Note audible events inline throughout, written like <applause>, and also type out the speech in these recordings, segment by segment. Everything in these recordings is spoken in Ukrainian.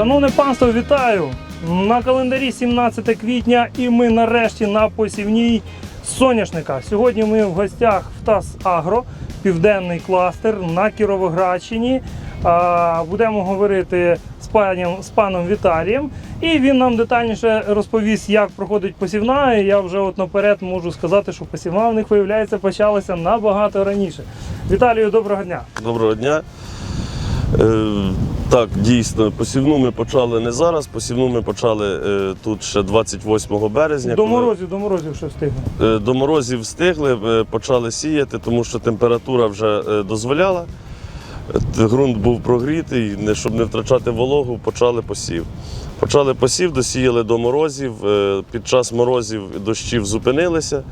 Шановне панство, вітаю! На календарі 17 квітня і ми нарешті на посівній соняшника. Сьогодні ми в гостях в ТАС Агро, південний кластер на Кіровоградщині. Будемо говорити з паном, з паном Віталієм, і він нам детальніше розповість, як проходить посівна. Я вже от наперед можу сказати, що посівна в них виявляється почалася набагато раніше. Віталію, доброго дня! Доброго дня. Так, дійсно, посівну ми почали не зараз. Посівну ми почали е, тут ще 28 березня. До коли- морозів, до морозів що встигли. Е, До морозів встигли, е, почали сіяти, тому що температура вже е, дозволяла. Е, Ґрунт був прогрітий, не- щоб не втрачати вологу, почали посів. Почали посів, досіяли до морозів. е, Під час морозів дощів зупинилися.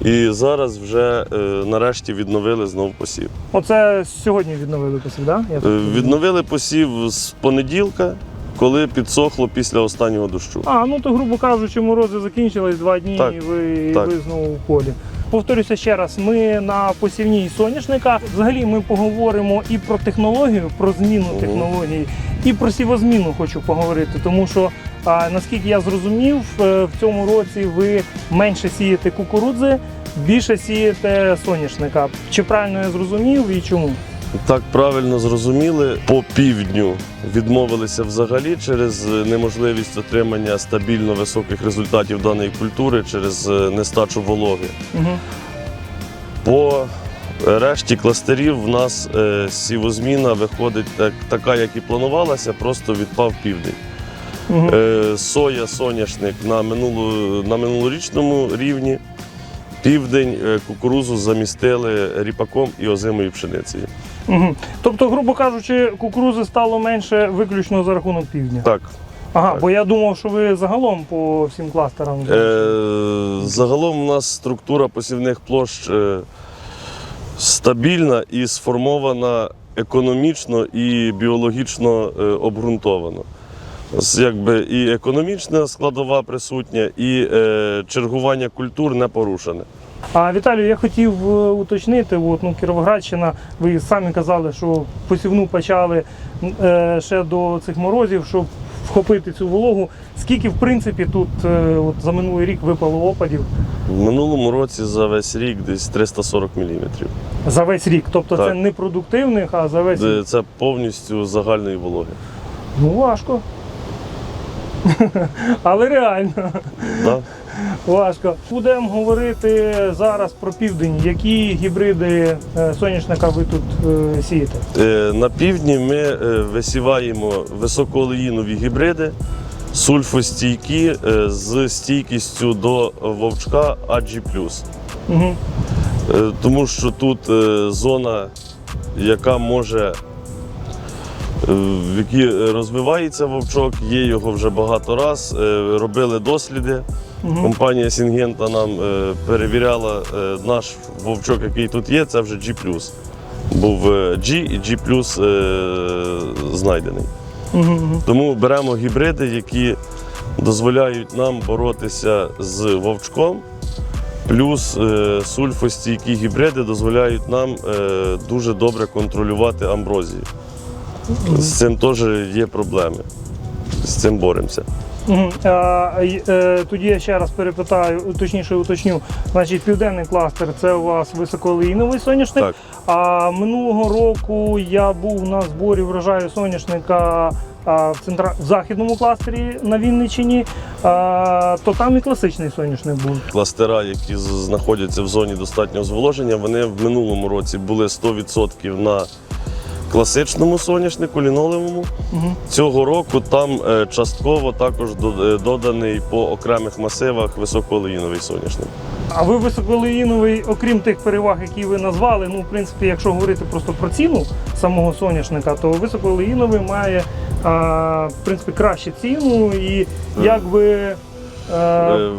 І зараз вже е, нарешті відновили знову посів. Оце сьогодні відновили посів, так? Да? Е. Відновили посів з понеділка, коли підсохло після останнього дощу. А, ну то, грубо кажучи, морози закінчились два дні Так, і ви, так. ви знову в полі. Повторюся ще раз, ми на посівній соняшника. Взагалі ми поговоримо і про технологію, про зміну технології, і про сівозміну хочу поговорити, тому що а, наскільки я зрозумів, е, в цьому році ви менше сієте кукурудзи, більше сієте соняшника. Чи правильно я зрозумів і чому? Так правильно зрозуміли, по півдню відмовилися взагалі через е, неможливість отримання стабільно високих результатів даної культури через е, нестачу вологи. Угу. По решті кластерів в нас сівозміна виходить так, така, як і планувалася, просто відпав південь. Угу. Е, Соя, соняшник на, минулу, на минулорічному рівні. Південь е, кукурузу замістили ріпаком і озимою пшеницею. Угу. Тобто, грубо кажучи, кукурузи стало менше виключно за рахунок півдня. Так, Ага, бо я думав, що ви загалом по всім кластерам. е, загалом у нас структура посівних площ е, стабільна і сформована економічно і біологічно е, обґрунтовано. Якби і економічна складова присутня, і е, чергування культур не порушене. А Віталію, я хотів е, уточнити, от, ну, Кіровоградщина, ви самі казали, що посівну почали е, ще до цих морозів, щоб вхопити цю вологу. Скільки, в принципі, тут е, от, за минулий рік випало опадів В минулому році за весь рік десь 340 мм. за весь рік? Тобто це не продуктивних, а за весь рік. Це повністю загальної вологи. Ну важко. <laughs> Але реально. Да? Важко. Будемо говорити зараз про південь. Які гібриди е, соняшника ви тут е, сієте? Е, На півдні ми висіваємо високоолеїнові гібриди, сульфостійкі з стійкістю до вовчка AG+. Угу. Тому що тут зона, яка може, е, в якій розвивається вовчок, є його вже багато раз. е, Робили досліди. Угу. Компанія Сінгента нам е, перевіряла е, наш вовчок, який тут є, це вже G+. Був е, G і G+, е, знайдений. Угу. Тому беремо гібриди, які дозволяють нам боротися з вовчком. Плюс е, сульфостійкі гібриди дозволяють нам е, дуже добре контролювати амброзію. З цим теж є проблеми. З цим боремося. Угу. Е, тоді я ще раз перепитаю, точніше уточню. Значить, південний кластер це у вас високоолеїновий соняшник. Так. А минулого року я був на зборі врожаю соняшника в, центра... в західному кластері на Вінниччині, то там і класичний соняшник був. Кластера, які знаходяться в зоні достатнього зволоження, вони в минулому році були 100% на класичному соняшнику, лінолевому. Угу. Цього року там е, частково також е, доданий по окремих масивах високоолеїновий соняшник. А ви високолеїновий, окрім тих переваг, які ви назвали, ну, в принципі, якщо говорити просто про ціну самого соняшника, то високолеїновий має а, в принципі, кращу ціну і якби. Е, Е,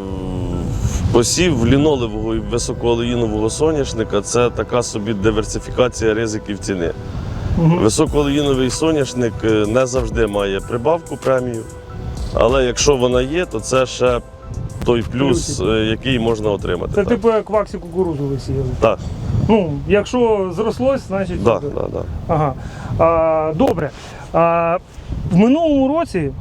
Посів лінолевого і високоолеїнового соняшника це така собі диверсифікація ризиків ціни. Високоолеїновий соняшник е, не завжди має прибавку премію, але якщо вона є, то це ще той плюс, Плюсик. е, який можна отримати. Це так. типу як в аксі кукурудзу ви сіяли. Так. Ну, якщо зрослось, значить. Да, да, да. Ага. А, добре. А, в минулому році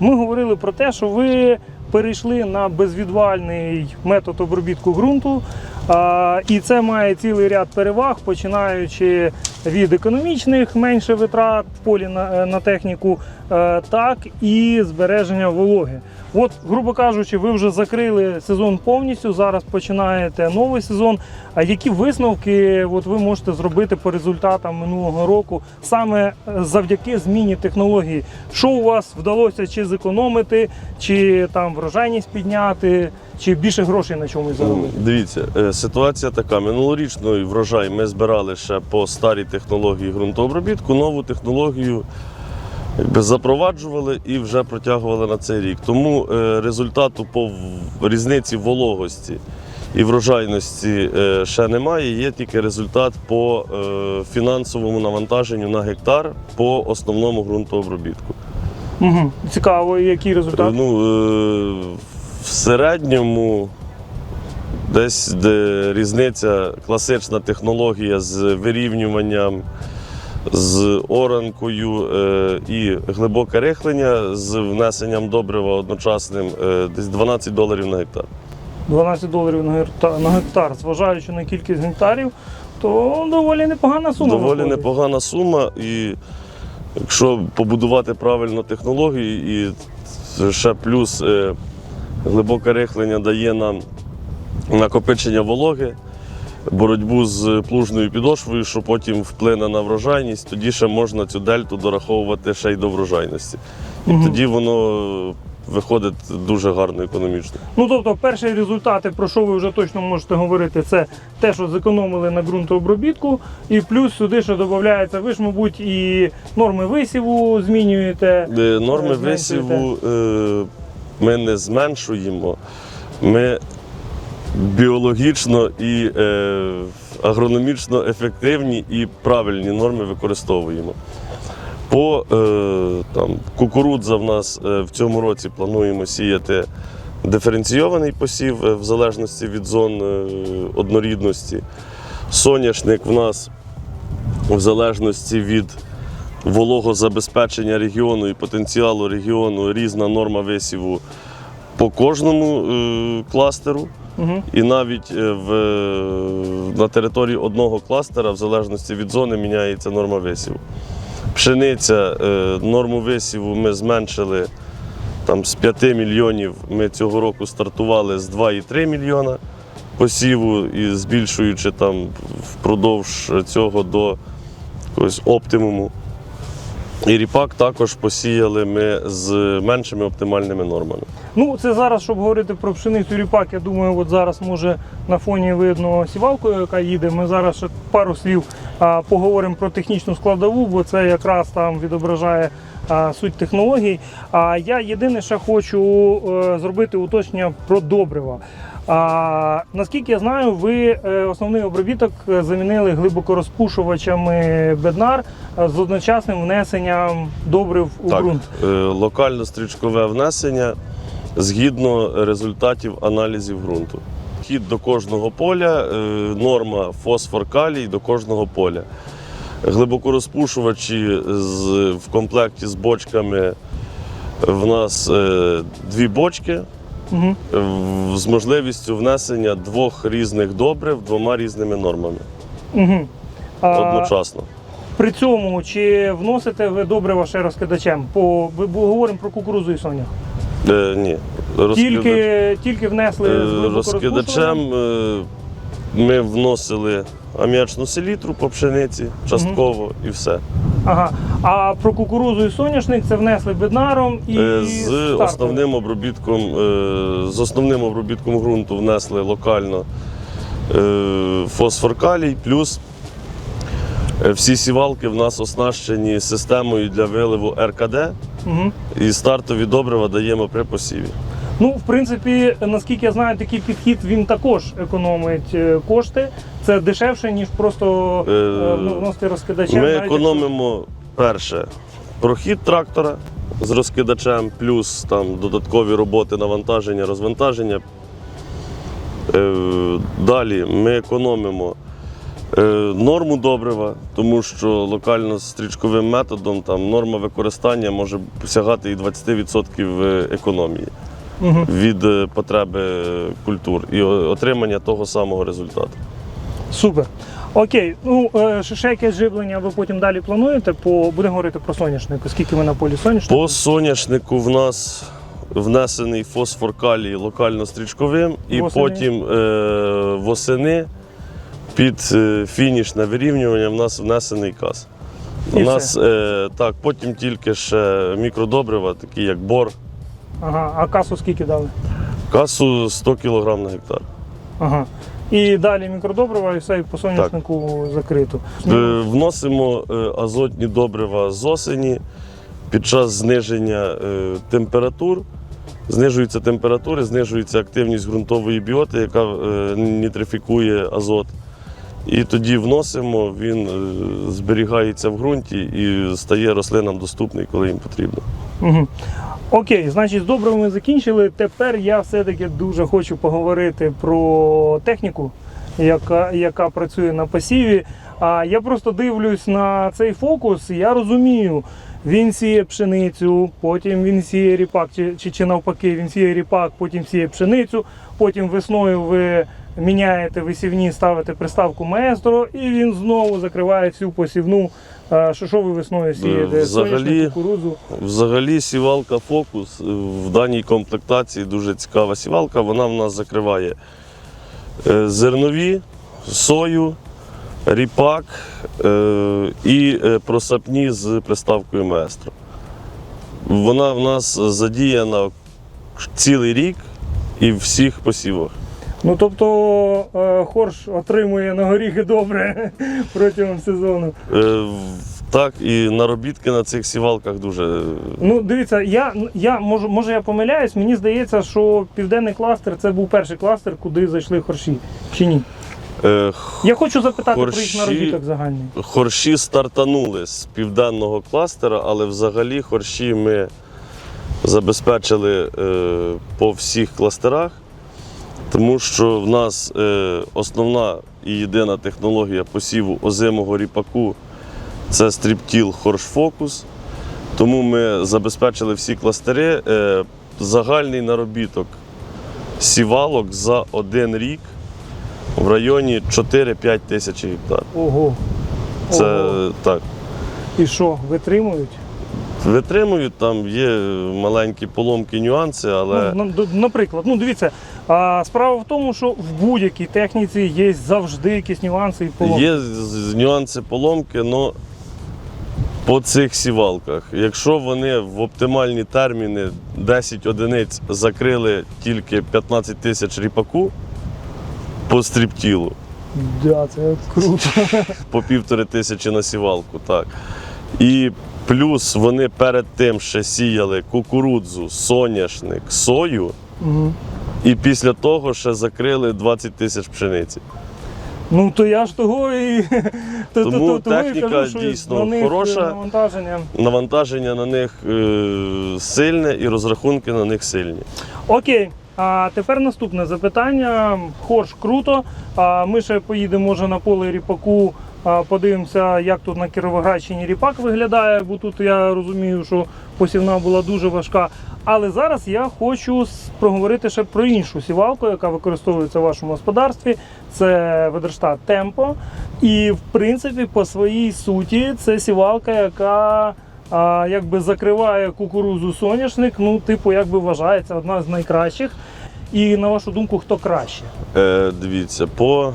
ми говорили про те, що ви перейшли на безвідвальний метод обробітку ґрунту. А, і це має цілий ряд переваг, починаючи від економічних, менше витрат в полі на, на техніку, е, так і збереження вологи. От, грубо кажучи, ви вже закрили сезон повністю. Зараз починаєте новий сезон. А які висновки от ви можете зробити по результатам минулого року саме е, завдяки зміні технології? Що у вас вдалося чи зекономити, чи там врожайність підняти, чи більше грошей на чомусь заробити? Дивіться, е, ситуація така. Минулорічний врожай ми збирали ще по старій технології ґрунтообробітку, нову технологію якби, запроваджували і вже протягували на цей рік. Тому е, результату по різниці вологості і врожайності е, ще немає. Є тільки результат по фінансовому навантаженню на гектар по основному ґрунтообробітку. Угу. Цікаво, який результат? Ну, в середньому десь де різниця, класична технологія з вирівнюванням, з оранкою е, і глибоке рихлення з внесенням добрива одночасним е, десь 12 доларів на гектар. 12 доларів на гектар, на гектар, зважаючи на кількість гектарів, то доволі непогана сума. Доволі виходить. непогана сума, і якщо побудувати правильно технології, і ще плюс е, глибоке рихлення дає нам накопичення вологи, боротьбу з плужною підошвою, що потім вплине на врожайність, тоді ще можна цю дельту дораховувати ще й до врожайності. І Мгм. тоді воно виходить дуже гарно економічно. Ну тобто, перші результати, про що ви вже точно можете говорити, це те, що зекономили на ґрунтообробітку, і плюс сюди ще додається, ви ж, мабуть, і норми висіву змінюєте. Е, Норми зменшуєте? висіву е, ми не зменшуємо. Ми біологічно і е, агрономічно ефективні і правильні норми використовуємо. По е, там, кукурудза в нас е, в цьому році плануємо сіяти диференційований посів е, в залежності від зон е, однорідності. Соняшник в нас в залежності від вологозабезпечення регіону і потенціалу регіону різна норма висіву по кожному е, кластеру. Угу. І навіть е, в, на території одного кластера, в залежності від зони, міняється норма висіву. Пшениця, е, норму висіву ми зменшили там, з 5 мільйонів. Ми цього року стартували з 2,3 мільйона посіву і збільшуючи там впродовж цього до якогось оптимуму. І ріпак також посіяли ми з меншими оптимальними нормами. Ну, це зараз, щоб говорити про пшеницю ріпак, я думаю, от зараз може на фоні видно сівалку, яка їде. Ми зараз ще пару слів а, поговоримо про технічну складову, бо це якраз там відображає а, суть технологій. А я єдине ще хочу е, зробити уточнення про добрива. А, наскільки я знаю, ви е, основний обробіток е, замінили глибокорозпушувачами беднар е, з одночасним внесенням добрив у Так, ґрунт. локально стрічкове внесення згідно результатів аналізів ґрунту. Хід до кожного поля, норма фосфор калій до кожного поля. Глибокорозпушувачі з, в комплекті з бочками в нас е, дві бочки Угу. з можливістю внесення двох різних добрив двома різними нормами Угу. одночасно. При цьому чи вносите ви добрива ще розкидачем? По ви говоримо про кукурузу і сонях. Е, ні, розкидач- Тільки, тільки внесли з Е. Розкидачем е, ми вносили аміачну селітру по пшениці частково і все. Ага. А про кукурузу і соняшник це внесли беднаром і Е, З стартовим. основним обробітком, е, з основним обробітком ґрунту внесли локально е, фосфор калій, плюс е, всі сівалки в нас оснащені системою для виливу РКД Мгм. і стартові добрива даємо при посіві. Ну, в принципі, наскільки я знаю, такий підхід він також економить е, кошти. Це дешевше, ніж просто Е, е, вносити розкидачем. Ми економимо перше прохід трактора з розкидачем, плюс там додаткові роботи навантаження, розвантаження. Далі ми економимо Норму добрива, тому що локально стрічковим методом там норма використання може сягати і 20% економії Угу. від е, потреби культур і отримання того самого результату. Супер. Окей, ну е, ще якесь живлення ви потім далі плануєте? По будемо говорити про соняшник, оскільки ви на полі соняшнику. По соняшнику в нас внесений фосфор калій локально стрічковим, і Восени? потім е, восени під е, фінішне вирівнювання в нас внесений каз. І У нас е, так, потім тільки ще мікродобрива, такі як бор, Ага, а касу скільки дали? касу 100 кг на гектар. Ага. І далі мікродобрива і все і по соняшнику закрито. Е, Вносимо е, азотні добрива з осені під час зниження е, температур. Знижуються температури, знижується активність ґрунтової біоти, яка нітрифікує азот. І тоді вносимо, він зберігається в ґрунті і стає рослинам доступний, коли їм потрібно. Угу. Окей, значить, з добривами закінчили. Тепер я все-таки дуже хочу поговорити про техніку, яка, яка працює на посіві. А я просто дивлюсь на цей фокус, я розумію, він сіє пшеницю, потім він сіє ріпак, чи, чи, чи навпаки, він сіє ріпак, потім сіє пшеницю, потім весною ви міняєте висівні, ставите приставку маестро, і він знову закриває всю посівну. А, Що, що ви весною сієте? взагалі- Соняшник, кукурудзу. Взагалі сівалка фокус е, в даній комплектації дуже цікава сівалка. Вона в нас закриває е, зернові, сою, ріпак е, і е, просапні з приставкою маестро. Вона в нас задіяна цілий рік і в всіх посівах. Ну тобто е, Хорш отримує на горіхи добре <laughs> протягом сезону. Е, Так, і наробітки на цих сівалках дуже. Ну дивіться, я, я може, може я помиляюсь, мені здається, що південний кластер це був перший кластер, куди зайшли хорші. Чи ні? е, Я хочу запитати про їх наробіток загальний. Хорші стартанули з південного кластера, але взагалі хорші ми забезпечили е, по всіх кластерах, тому що в нас е, основна і єдина технологія посіву озимого ріпаку це стріптіл хорш-фокус. Тому ми забезпечили всі кластери. Е, загальний наробіток сівалок за один рік в районі 4-5 тисяч гектар. Ого. Це Ого. так. І що, витримують? Витримують, там є маленькі поломки, нюанси, але Ну, наприклад, ну дивіться, а, справа в тому, що в будь-якій техніці є завжди якісь нюанси і поломки. є нюанси поломки, але по цих сівалках, якщо вони в оптимальні терміни 10 одиниць закрили тільки 15 тисяч ріпаку по стріптілу, Да, це круто. по півтори тисячі на сівалку, так. І плюс вони перед тим ще сіяли кукурудзу, соняшник, сою. Мгм. І після того ще закрили 20 тисяч пшениці. Ну то я ж того і <laughs> то, Тому то, то, техніка кажу, що дійсно на них хороша. навантаження. Навантаження на них е, сильне і розрахунки на них сильні. Окей. А тепер наступне запитання. Хорш круто. А ми ще поїдемо може на поле ріпаку. Подивимося, як тут на Кіровоградщині ріпак виглядає, бо тут я розумію, що посівна була дуже важка. Але зараз я хочу проговорити ще про іншу сівалку, яка використовується в вашому господарстві. Це Ведерштат Темпо. І в принципі, по своїй суті, це сівалка, яка а, якби закриває кукурузу соняшник. Ну, типу, якби вважається одна з найкращих. І на вашу думку, хто краще? Е, дивіться, по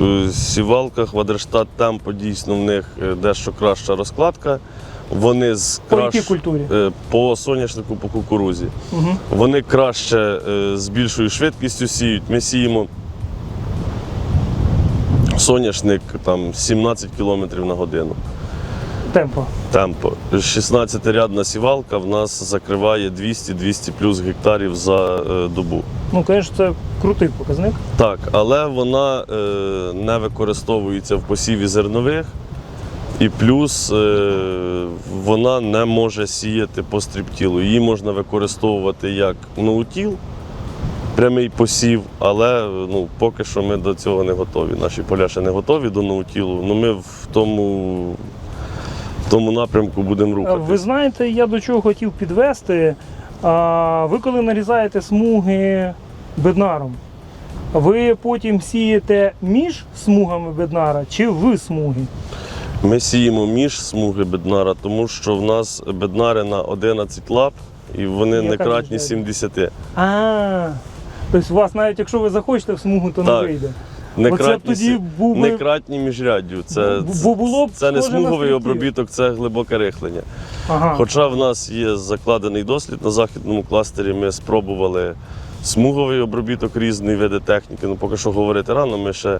е, сівалках Вадерштат Темпо дійсно в них е, дещо краща розкладка. Вони з По кращ... культурі? е, по соняшнику, по кукурузі. Угу. Вони краще е, з більшою швидкістю сіють. Ми сіємо соняшник там 17 км на годину. Темпо. Темпо. 16-рядна сівалка в нас закриває 200-200 плюс гектарів за е, добу. Ну, звісно, це крутий показник. Так, але вона е, не використовується в посіві зернових, і плюс е, вона не може сіяти по стріптілу. Її можна використовувати як ноутіл, прямий посів, але ну, поки що ми до цього не готові. Наші поля ще не готові до наутілу. Ну ми в тому, в тому напрямку будемо Ви знаєте, я до чого хотів підвести. Ви коли нарізаєте смуги беднаром, ви потім сієте між смугами беднара чи в смуги? Ми сіємо між смуги беднара, тому що в нас беднари на 11 лап і вони не кратні різниця? 70. А, тобто у вас навіть якщо ви захочете в смугу, то Так. не вийде. Оце б тоді був би- не кратні міжряддю. Це, бо було б це не схоже на смуговий обробіток, це глибоке рихлення. Ага. Хоча в нас є закладений дослід на західному кластері, ми спробували смуговий обробіток різні види техніки. Ну поки що говорити рано, ми ще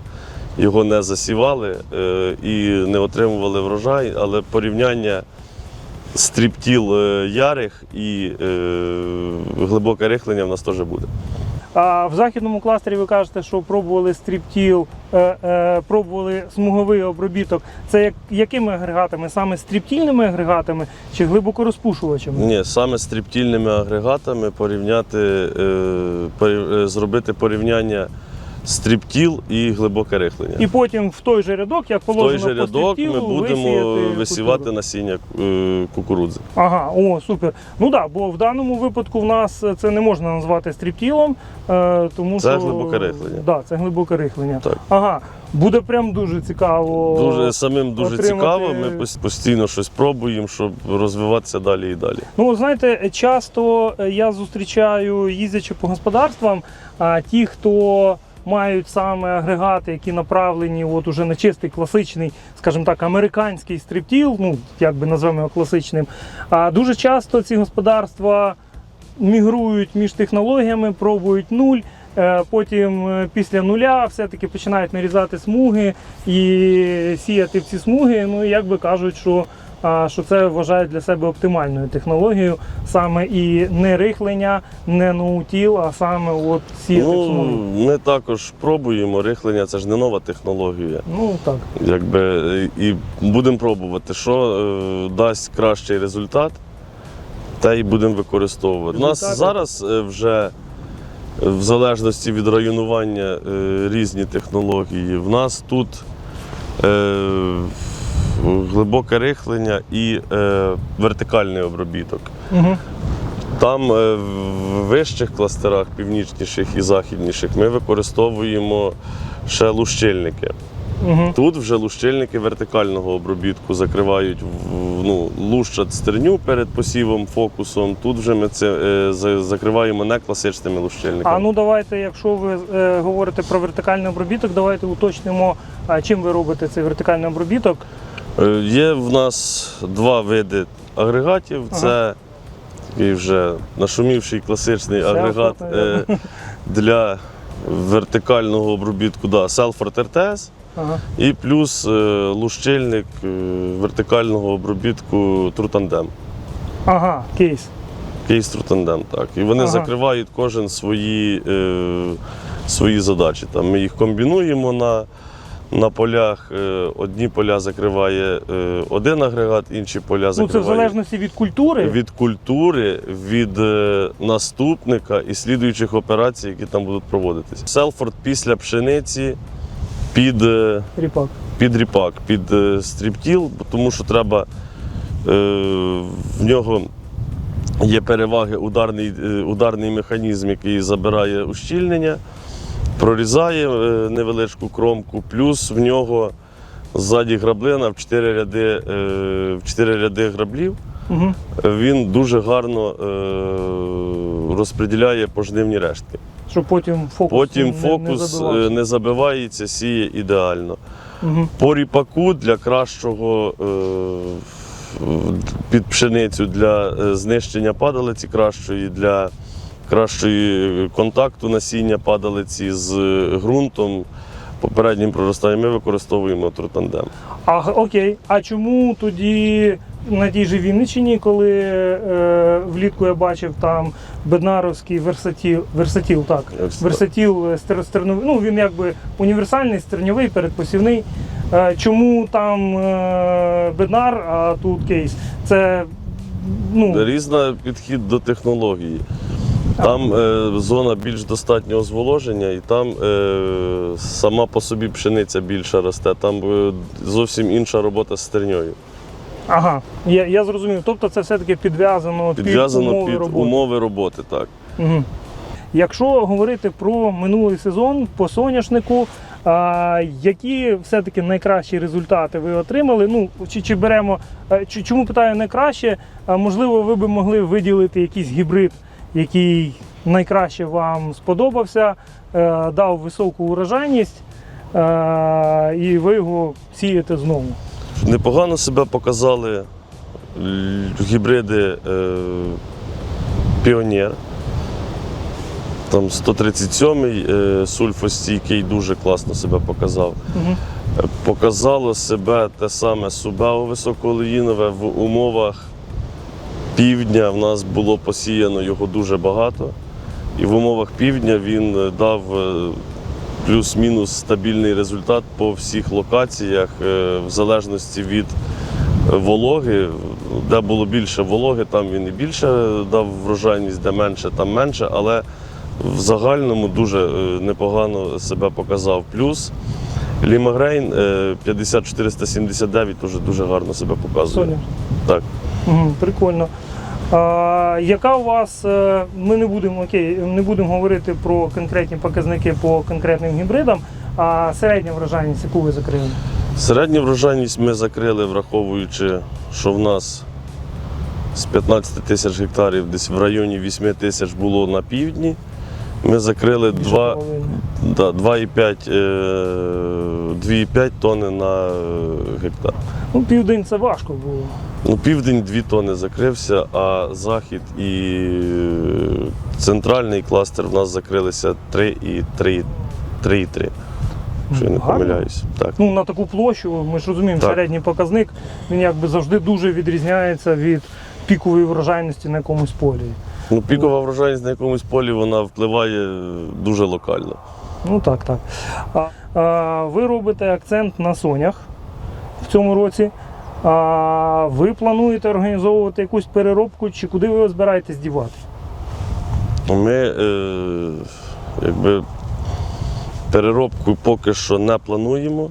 його не засівали е, і не отримували врожай, але порівняння стріптіл е, ярих і е, глибоке рихлення в нас теж буде. А в західному кластері ви кажете, що пробували стріптіл, пробували смуговий обробіток. Це як, якими агрегатами? Саме стріптільними агрегатами чи глибокорозпушувачами? Ні, саме стріптільними агрегатами порівняти, порів- зробити порівняння стріптіл і глибоке рихлення. І потім в той же рядок, як В той положено же по рядок ми будемо висівати культуру. насіння е, кукурудзи. Ага, о, супер. Ну так, да, бо в даному випадку в нас це не можна назвати стріптілом, е, тому Це що глибоке рихлення. Да, це глибоке рихлення. Так. Ага, буде прям дуже цікаво. Дуже самим дуже отримати- цікаво. Ми постійно щось пробуємо, щоб розвиватися далі і далі. Ну, знаєте, часто е, я зустрічаю, їздячи по господарствам, а, ті, хто мають саме агрегати, які направлені от уже на чистий класичний, скажімо так, американський стриптіл, ну як би назвемо його класичним. А дуже часто ці господарства мігрують між технологіями, пробують нуль. е, Потім е, після нуля все-таки починають нарізати смуги і сіяти в ці смуги. Ну як би кажуть, що що це вважають для себе оптимальною технологією, саме і не рихлення, не ноутіл, а саме от в Ну, смуги. ми також пробуємо. Рихлення це ж не нова технологія. Ну так. Якби, і будемо пробувати, що е, дасть кращий результат, те і будемо використовувати. У нас зараз е, вже е, в залежності від районування е, різні технології. В нас тут е, глибоке рихлення і е, вертикальний обробіток. Угу. Там е, в вищих кластерах, північніших і західніших, ми використовуємо ще лущильники. Угу. Тут вже лущильники вертикального обробітку закривають ну, лущать стерню перед посівом, фокусом. Тут вже ми це е, закриваємо не класичними лущильниками. А ну давайте, якщо ви е, говорите про вертикальний обробіток, давайте уточнимо, чим ви робите цей вертикальний обробіток. Е, Є в нас два види агрегатів. Ага. Це такий вже нашумівший класичний Селфорд, агрегат е, для вертикального обробітку, да, Селфорд РТС. Ага. І плюс е, лущильник е, вертикального обробітку Трутандем. ага, кейс. Кейс Трутандем, так. І вони Ага. закривають кожен свої, е, свої задачі. Там ми їх комбінуємо на, на полях. Е, одні поля закриває е, один агрегат, інші поля Ну це в залежності від культури. від культури, від е, наступника і слідуючих операцій, які там будуть проводитися. Селфорд після пшениці під. Ріпак. під ріпак, під стріптіл, тому що треба в нього є переваги ударний, ударний механізм, який забирає ущільнення, прорізає е, невеличку кромку, плюс в нього ззаді граблина в 4 ряди, е, в 4 ряди граблів. Угу. Він дуже гарно е, розподіляє пожнивні рештки. Щоб потім фокус Потім не, фокус не, не забивається, сіє ідеально. Угу. По ріпаку для кращого під пшеницю для знищення падалиці кращої, для кращої контакту насіння падалиці з ґрунтом. Попереднім проростанням ми використовуємо трутандем. А окей. А чому тоді на тій же Вінниччині, коли е, влітку я бачив там беднаровський версатіл, версатіл, так. Версатіл е, стер, стерновий, ну він якби універсальний, стерньовий, передпосівний. Е, чому там е, беднар, а тут кейс? Це ну, Різний підхід до технології. Там е, зона більш достатнього зволоження, і там е, сама по собі пшениця більше росте. Там е, зовсім інша робота з стерньою. Ага, я, я зрозумів. Тобто це все-таки підв'язано, Підв'язано під умови під роботи. умови роботи, так. Угу. Якщо говорити про минулий сезон по соняшнику, а, які все-таки найкращі результати ви отримали? Ну, чи, чи беремо, е, чи, чому питаю найкраще? А, можливо, ви би могли виділити якийсь гібрид, який найкраще вам сподобався, е, дав високу урожайність, е, і ви його сієте знову. Непогано себе показали гібриди е, Піонер. Там 137-й е, сульфостійкий дуже класно себе показав. Угу. Показало себе те саме Субео високоолеїнове в умовах півдня. В нас було посіяно його дуже багато. І в умовах півдня він е, дав е, плюс-мінус стабільний результат по всіх локаціях, е, в залежності від вологи. Де було більше вологи, там він і більше дав врожайність, де менше, там менше. Але в загальному дуже непогано себе показав. Плюс Лімагрейн е, 50479 теж дуже гарно себе показує. Соня. Так. Угу, прикольно. А, яка у вас, е, ми не будемо окей, не будемо говорити про конкретні показники по конкретним гібридам, а середня врожайність, яку ви закрили? Середню врожайність ми закрили, враховуючи, що в нас з 15 тисяч гектарів десь в районі 8 тисяч було на півдні. Ми закрили Більше 2, половини. да, 2,5 е, 2,5 тонни на е, гектар. Ну, південь це важко було. Ну, південь 2 тонни закрився, а захід і центральний кластер в нас закрилися 3 і 3, 3 і 3. Якщо я не Гарно. помиляюсь. Так. Ну, на таку площу, ми ж розуміємо, Так. середній показник, він якби завжди дуже відрізняється від пікової врожайності на якомусь полі. Ну, пікова врожайність на якомусь полі вона впливає е, дуже локально. Ну так, так. А, а, ви робите акцент на сонях в цьому році. А, ви плануєте організовувати якусь переробку, чи куди ви збираєтесь дівати? Ми е, якби переробку поки що не плануємо.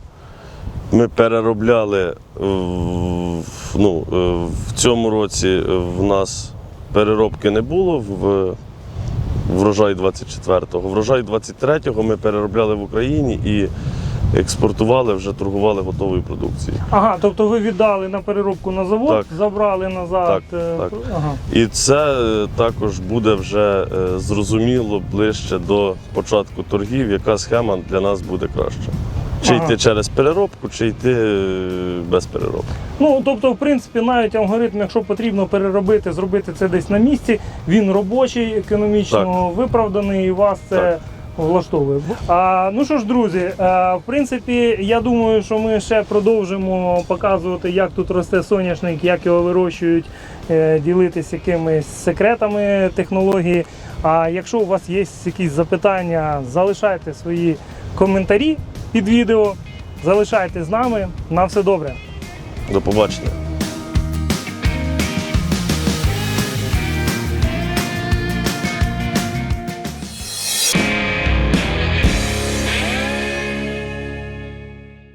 Ми переробляли в, ну, е, в цьому році в нас переробки не було в врожай 24-го. Врожай 23-го ми переробляли в Україні і експортували, вже торгували готовою продукцією. Ага, тобто ви віддали на переробку на завод, Так. забрали назад. Так, е, так. Ага. І це е, також буде вже е, зрозуміло ближче до початку торгів, яка схема для нас буде краща. Чи Ага. йти через переробку, чи йти е, без переробки. Ну, тобто, в принципі, навіть алгоритм, якщо потрібно переробити, зробити це десь на місці, він робочий, економічно виправданий, і вас це Так. Влаштовує. А, ну що ж, друзі, а, в принципі, я думаю, що ми ще продовжимо показувати, як тут росте соняшник, як його вирощують, е, ділитися якимись секретами технології. А якщо у вас є якісь запитання, залишайте свої коментарі під відео. Залишайтесь з нами. На все добре. До побачення.